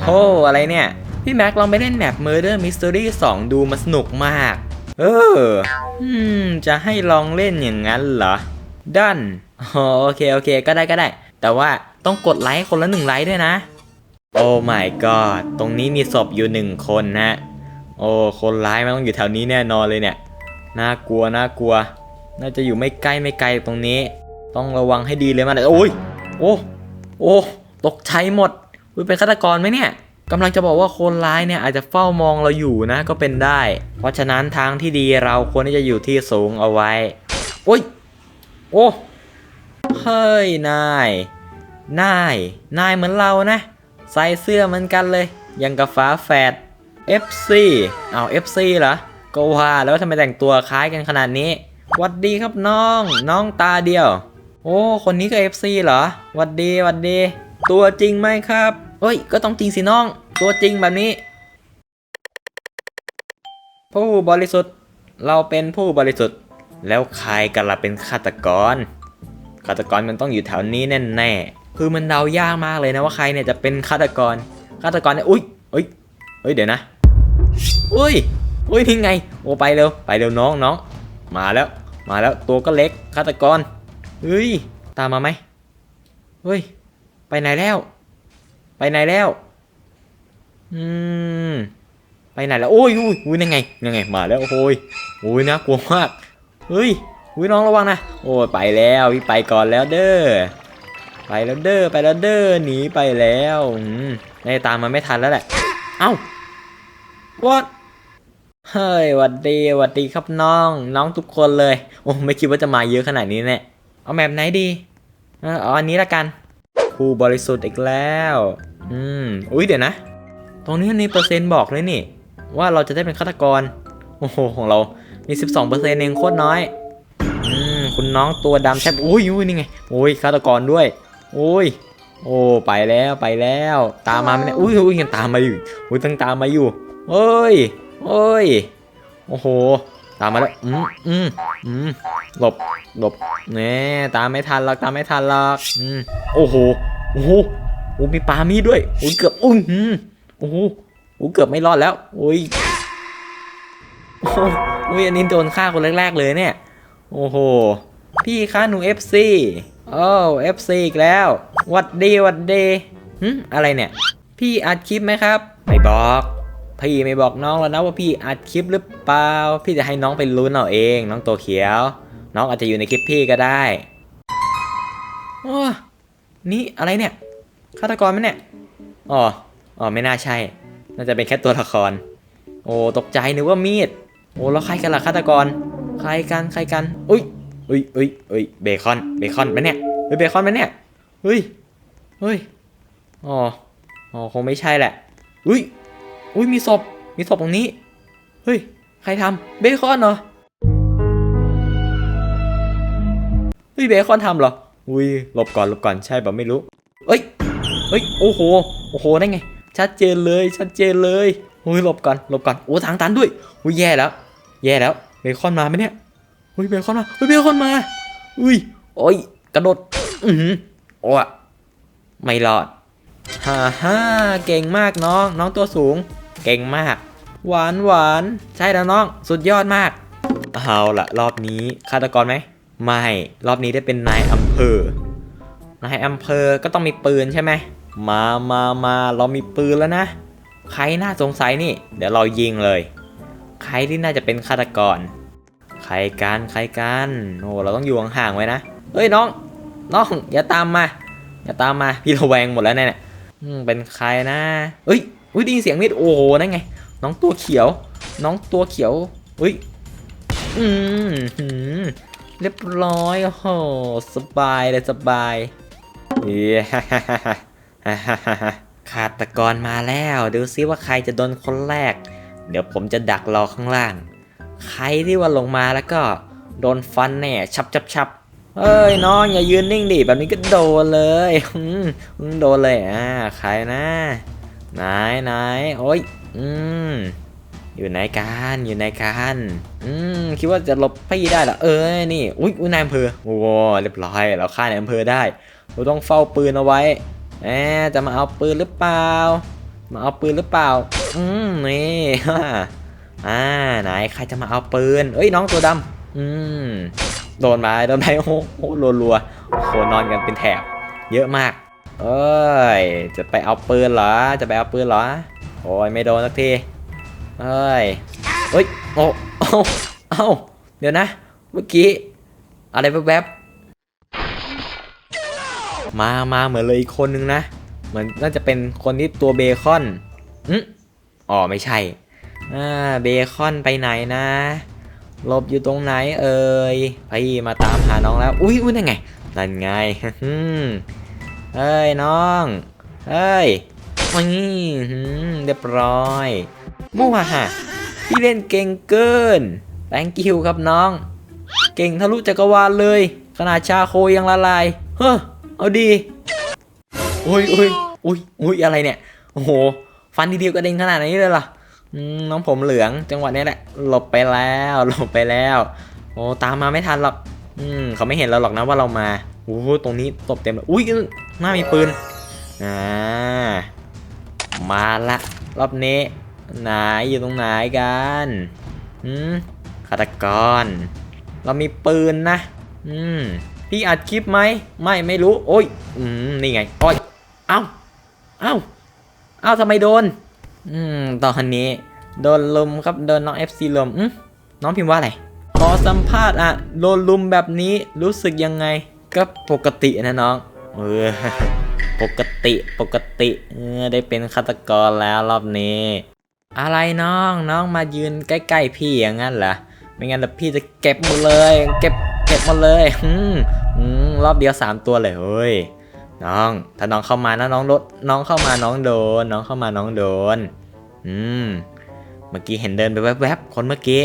โอ้อะไรเนี่ย พี่แม็กลองไปเล่นแมป Murder Mystery 2 ดูมันสนุกมาก เอออืม จะให้ลองเล่นอย่างนั้นเหรอ ดันอ๋อโอเค โอเค ก็ได้ก็ได้ แต่ว่าต้องกดไลค์คนละหนึ่งไลค์ด้วยนะ โอ้ my god ตรงนี้มีศพอยู่หนึ่งคนนะ โอ้ คนร้ายมันต้องอยู่แถวนี้แน่นอนเลยเนี่ย น่ากลัว น่ากลัว น่าจะอยู่ไม่ใกล้ไม่ไกลตรงนี้ ต้องระวังให้ดีเลยมันโอ้ย โอ้ โอ้ ตกใจหมด อุ๊ยเป็นฆาตกรไหมเนี่ยกำลังจะบอกว่าคนร้ายเนี่ยอาจจะเฝ้ามองเราอยู่นะก็เป็นได้ เพราะฉะนั้นทางที่ดีเราควรที่จะอยู่ที่สูงเอาไว้ โอ้ย โอ้เฮ้ยนาย นาย นายเหมือนเรานะ ใส่เสื้อเหมือนกันเลย ยังกับฟ้าแฝด FC เอา FC เหรอ ก็ว่าแล้วทำไมแต่งตัวคล้ายกันขนาดนี้หวัดดีครับน้อง น้องตาเดียว โอ้ คนนี้ก็ FC เหรอหวัดดีหวัดดี ตัวจริงไหมครับเอ้ย ก็ต้องจริงสิน้อง ตัวจริงแบบนี้ ผู้บริสุทธิ์ เราเป็นผู้บริสุทธิ์ แล้วใครกันล่ะเป็นฆาตกร ฆาตกรมันต้องอยู่แถวนี้แน่ๆ คือมันเดายากมากเลยนะว่าใครเนี่ยจะเป็นฆาตกร ฆาตกรเนี่ย อุ้ยเอ้ยเฮ้ย เดี๋ยวนะ อุ้ยอุ้ยนี่ไง โอ้ไปเร็ว ไปเร็วน้องน้อง มาแล้ว มาแล้ว ตัวก็เล็ก ฆาตกร เฮ้ย ตามมาไหมเฮ้ย ไปไหนแล้ว ไปไหนแล้ว อืม ไปไหนแล้ว โอ้ยอุ้ยอุ้ยยังไงยังไง มาแล้ว โอ้ยโอ้ยน่ากลัวมาก เฮ้ยอุ้ยน้องระวังนะ โอ้ยไปแล้วพี่ไปก่อนแล้วเด้อ ไปแล้วเด้อ ไปแล้วเด้อ หนีไปแล้วอืมได้ตามมาไม่ทันแล้วแหละ เอ้า what เฮ้ยหวัดดีหวัดดีครับน้อง น้องทุกคนเลย โอ้ไม่คิดว่าจะมาเยอะขนาดนี้เนี่ยเอาแบบไหนดีออเอาอันนี้ละกัน ผู้บริสุทธิ์อีกแล้ว อืม อุ้ยเดี๋ยวนะ ตรงนี้มีเปอร์เซ็นต์บอกเลยนี่ ว่าเราจะได้เป็นฆาตกร โอ้โห ของเรา มี 12%เองโคตรน้อย อืม คุณน้องตัวดำแทบอุ้ยอุ้ยนี่ไงโอ้ยฆาตกรด้วยโอ้ย โอ้ ไปแล้ว ไปแล้ว ตามมาไมเนี่ยอุ้ยอุ้ยยังตามมาอยู่ อุ้ยตั้งตามมาอยู่เอ้ยเอ้ย โอ้โห ตามมาแล้ว อืมอืมอืม หลบหลบแน่ตามไม่ทันหรอกตามไม่ทันหรอกอืมโอ้โหโอ้โหโอ้มีปลามีด้วยโอ้เกือบอุ้ยโอ้โหโอ้เกือบไม่รอดแล้วโอ้ยโอ้ยอันนี้โดนฆ่าคนแรก ๆ เลยเนี่ย โอ้โห พี่คะหนู FC โอ้ FC อีกแล้ววัดดีวัดดีหึอะไรเนี่ย พี่อัดคลิปไหมครับ ไม่บอกพี่ไม่บอกน้องแล้วนะว่าพี่อัดคลิปหรือเปล่า พี่จะให้น้องไปลุ้นเอาเอง น้องตัวเขียว น้องอาจจะอยู่ในคลิปพี่ก็ได้โอ้นี่อะไรเนี่ยฆาตกรไหมเนี่ยอ๋ออ๋อไม่น่าใช่ น่าจะเป็นแค่ตัวละคร โอ้ตกใจนึกว่ามีด โอ้แล้วใครกันล่ะฆาตกร ใครกันใครกันอุ้ยอุ้ยอุ้ยอุ้ยเบคอนเบคอนไหมเนี่ยเฮ้ยเบคอนไหมเนี่ยเฮ้ยเฮ้ยอ๋ออ๋อคงไม่ใช่แหละอุ้ยอุ้ยมีศพมีศพตรงนี้เฮ้ยใครทำเบคอนเหรอ เฮ้ยเบคอนทำเหรอ อุ้ยหลบก่อนหลบก่อนใช่แบบไม่รู้ เอ้ยเฮ้ยโอ้โหโอ้โหได้ไง ชัดเจนเลยชัดเจนเลยอุ้ยหลบก่อนหลบก่อนโอ้ทางตันด้วยอุ้ยแย่แล้ว แย่แล้วเบคอนมาไหมเนี่ยอุ้ยเบคอนมาอุ้ยเบคอนมาอุ้ยโอ้ยกระโดดอือหือโอ้อะไม่รอดฮ่าฮ่าเก่งมากน้อง น้องตัวสูง เก่งมาก หวานหวานใช่แล้วน้อง สุดยอดมากเอาละรอบนี้ฆาตกรไหม ไม่ รอบนี้ได้เป็นนายอำเภอนายอำเภอก็ต้องมีปืนใช่ไหมมามามาเรามีปืนแล้วนะ ใครน่าสงสัยนี่ เดี๋ยวเรายิงเลย ใครที่น่าจะเป็นฆาตกร ใครกันใครกันโอ้เราต้องอยู่ห่างๆไว้นะเฮ้ยน้อง น้องอย่าตามมาอย่าตามมาพี่ระแวงหมดแล้วเนี่ยเป็นใครนะเฮ้ยอุ้ยได้ยินเสียงมีดโอ้โหนั่นไง น้องตัวเขียว น้องตัวเขียวอุ้ยอืม เรียบร้อย โอ้โห สบายเลยสบายเย้ฮ่าฮ่าฮ่าฮ่าฮ่าฮ่าฮ่าฆาตกรมาแล้ว ดูซิว่าใครจะโดนคนแรก เดี๋ยวผมจะดักรอข้างล่าง ใครที่ว่าลงมาแล้วก็โดนฟันแน่ชับชับชับเอ้ยน้องอย่ายืนนิ่งดิแบบนี้ก็โดนเลยอืมโดนเลยอ่าใครนะไหนไหนโอ้ยอืม อยู่ไหนกันอยู่ไหนกันอืมคิดว่าจะหลบพี่ได้เหรอเอ้ยนี่อุ้ยอุ้ยนายอำเภอโอ้เรียบร้อยเราฆ่านายอำเภอได้ เราต้องเฝ้าปืนเอาไว้แหมจะมาเอาปืนหรือเปล่า มาเอาปืนหรือเปล่า อืมนี่อ่าไหนใครจะมาเอาปืนเอ้ยน้องตัวดำอืมโดนมาโดนไปโอ้โหรัวๆโอ้โหนอนกันเป็นแถบ เยอะมาก เอ้ยจะไปเอาปืนเหรอ จะไปเอาปืนเหรอ โอ้ยไม่โดนสักที เอ้ยเอ้ยโอ้เอ้าเอ้าเดี๋ยวนะ เมื่อกี้ อะไรแวบๆมามาเหมือนเลยอีกคนนึงนะ เหมือนน่าจะเป็นคนที่ตัวเบคอนอืมอ๋อไม่ใช่อ่าเบคอนไปไหนนะหลบอยู่ตรงไหนเอ่ยพี่มาตามหาน้องแล้ว อุ้ยอุ้ยนั่นไงนั่นไงเอ้ยน้องเอ้ยนี่เรียบร้อย มั่วฮะพี่เล่นเก่งเกิน thank you ครับน้อง เก่งทะลุจักรวาลเลย ขนาดชาโคยังละลาย เฮ้อเอาดีอุ้ยอุ้ยอุ้ยอุ้ยอะไรเนี่ย โอ้โห ฟันทีเดียวกระเด็นขนาดนี้เลยเหรอน้องผมเหลืองจังหวะนี้แหละ หลบไปแล้วหลบไปแล้ว โอ้ตามมาไม่ทันหรอก อืมเขาไม่เห็นเราหรอกนะว่าเรามาโอ้ตรงนี้ตบเต็มเลยอุ้ยหน้ามีปืนอ่ามาละรอบนี้ ไหนอยู่ตรงไหนกันอืมฆาตกร เรามีปืนนะ อืม พี่อัดคลิปไหม ไม่ไม่รู้ โอ้ย อืม นี่ไง โอ้ย เอ้า เอ้า เอ้าทำไมโดน อืม ตอนนี้ โดนลุมครับ โดนน้อง FC ลุมอืมน้องพิมพ์ว่าอะไร ขอสัมภาษณ์อะโดนลุมแบบนี้รู้สึกยังไง ก็ปกตินะน้อง เออ ปกติ ปกติ เออ ได้เป็นฆาตกรแล้วรอบนี้ อะไรน้องน้องมายืนใกล้ๆพี่อย่างนั้นเหรอไม่งั้นเดี๋ยวพี่จะเก็บหมดเลย เก็บเก็บหมดเลยอืมอืมรอบเดียวสามตัวเลยเฮ้ยน้อง ถ้าน้องเข้ามานะน้องโดนน้องเข้ามาน้องโดน น้องเข้ามาน้องโดน อืมเมื่อกี้เห็นเดินไปแวบๆคนเมื่อกี้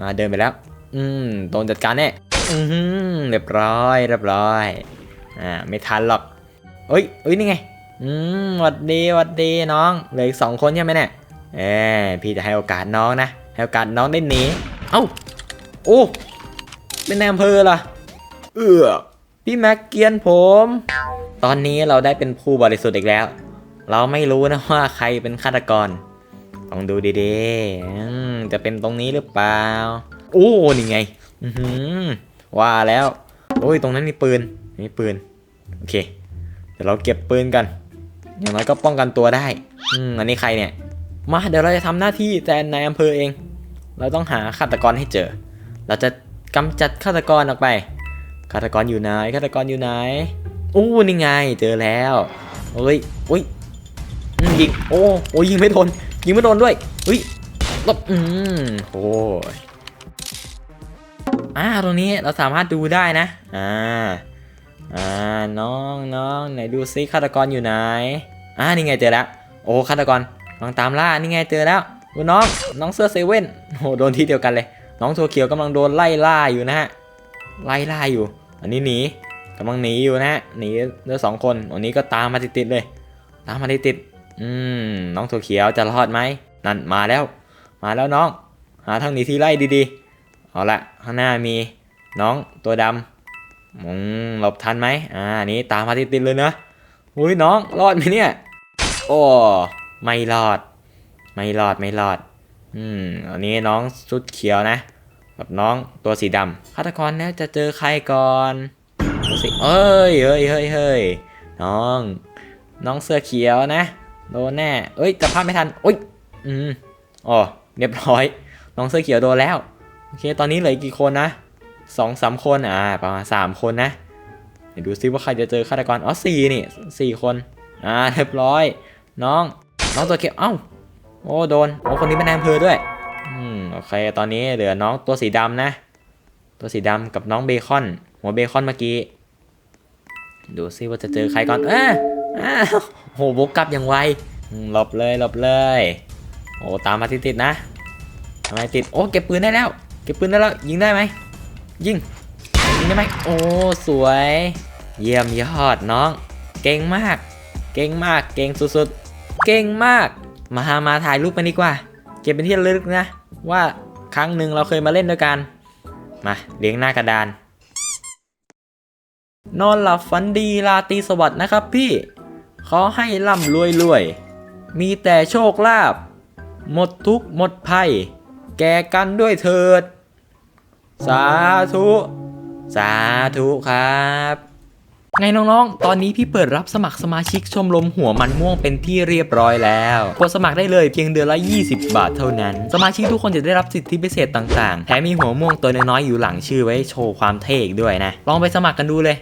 อ่าเดินไปแล้ว อืมโดนจัดการแน่อือหือเรียบร้อยเรียบร้อยอ่าไม่ทันหรอกเอ้ยเอ้ยนี่ไง อืมหวัดดีหวัดดีน้องเหลืออีกสองคนใช่ไหมเนี่ยเออพี่จะให้โอกาสน้องนะให้โอกาสน้องได้หนีเอ้าโอ้เป็นนายอำเภอเหรอเออพี่แม็กเกียนผม ตอนนี้เราได้เป็นผู้บริสุทธิ์อีกแล้ว เราไม่รู้นะว่าใครเป็นฆาตกรต้องดูดีๆจะเป็นตรงนี้หรือเปล่าโอ้นี่ไงอือหือว่าแล้วโอ้ยตรงนั้นมีปืนมีปืนโอเคเดี๋ยวเราเก็บปืนกัน อย่างน้อยก็ป้องกันตัวได้ อืมอันนี้ใครเนี่ย มาเดี๋ยวเราจะทำหน้าที่แทนนายอำเภอเอง เราต้องหาฆาตกรให้เจอ เราจะกำจัดฆาตกรออกไป ฆาตกรอยู่ไหน ฆาตกรอยู่ไหน อู้นี่ไง เจอแล้วเฮ้ยอุ้ยยิง โอ้โอ้ยิงไม่โดน ยิงไม่โดนด้วยอุ้ยลบอืมโอ้ยอ่าตรงนี้เราสามารถดูได้นะ อ่า ซิฆาตกรอยู่ไหนอ่านี่ไงเจอแล้ว โอ้ฆาตกรกำลังตามล่านี่ไงเจอแล้วน้องน้องเสื้อเซเว่นโอ้โดนที่เดียวกันเลย น้องตัวเขียวกำลังโดนไล่ล่าอยู่นะฮะไล่ล่าอยู่ อันนี้หนีกำลังหนีอยู่นะฮะหนีเดือสองคนอันนี้ก็ตามมาติดๆเลย ตามมาติดๆอืมน้องตัวเขียวจะรอดไหมนั่นมาแล้ว มาแล้วน้อง หาทางหนีที่ไล่ดีๆเอาละข้างหน้ามีน้องตัวดำอืมหลบทันไหมอ่านนี้ตามมาติดๆเลยนะ อุ้ยน้องรอดไหมเนี่ย โอ้ไม่รอด ไม่รอดไม่รอด อืมอันนี้น้องชุดเขียวนะกับน้องตัวสีดำฆาตกรนี่จะเจอใครก่อนสิเอ้ยเฮ้ยเฮ้ยเฮ้ยน้อง น้องเสื้อเขียวนะโดนแน่ เอ้ยจับภาพไม่ทันโอ้ยอืมอ๋อเรียบร้อย น้องเสื้อเขียวโดนแล้วโอเค ตอนนี้เหลือกี่คนนะสองสามคนอ่าประมาณสามคนนะ ดี๋ยวดูซิว่าใครจะเจอฆาตกรอ๋อสี่นี่สี่คน อ่าเรียบร้อย น้อง น้องตัวเขียวเอ้าโอ้โดนโอ้คนนี้เป็นนายอำเภอด้วย อืมโอเค ตอนนี้เหลือน้องตัวสีดำนะ ตัวสีดำกับน้องเบคอน หัวเบคอนเมื่อกี้ ดูซิว่าจะเจอใครก่อนเอ้าอ้าโหบกกลับอย่างไวหลบเลยหลบเลย โอ้ตามมาติดๆนะทำไมติดโอ้เก็บปืนได้แล้ว เก็บปืนได้แล้วยิงได้ไหมยิงยิงได้ไหมโอ้สวย เยี่ยมยอดน้อง เก่งมาก เก่งมาก เก่งสุดๆ เก่งมากมาหามาถ่ายรูปกันดีกว่า เก็บเป็นที่ระลึกนะ ว่าครั้งหนึ่งเราเคยมาเล่นด้วยกัน มาเลี้ยงหน้ากระดาน นอนหลับฝันดีราตรีสวัสดิ์นะครับพี่ ขอให้ร่ำรวยรวย มีแต่โชคลาภ หมดทุกหมดภัย แก่กันด้วยเถิด สาธุ สาธุครับ ไงน้องๆ ตอนนี้พี่เปิดรับสมัครสมาชิกชมรมหัวมันม่วงเป็นที่เรียบร้อยแล้วกดสมัครได้เลยเพียงเดือนละ 20 บาทเท่านั้น สมาชิกทุกคนจะได้รับสิทธิพิเศษต่างๆ แถมมีหัวม่วงตัวน้อยๆอยู่หลังชื่อไว้โชว์ความเท่อีกด้วยนะ ลองไปสมัครกันดูเลย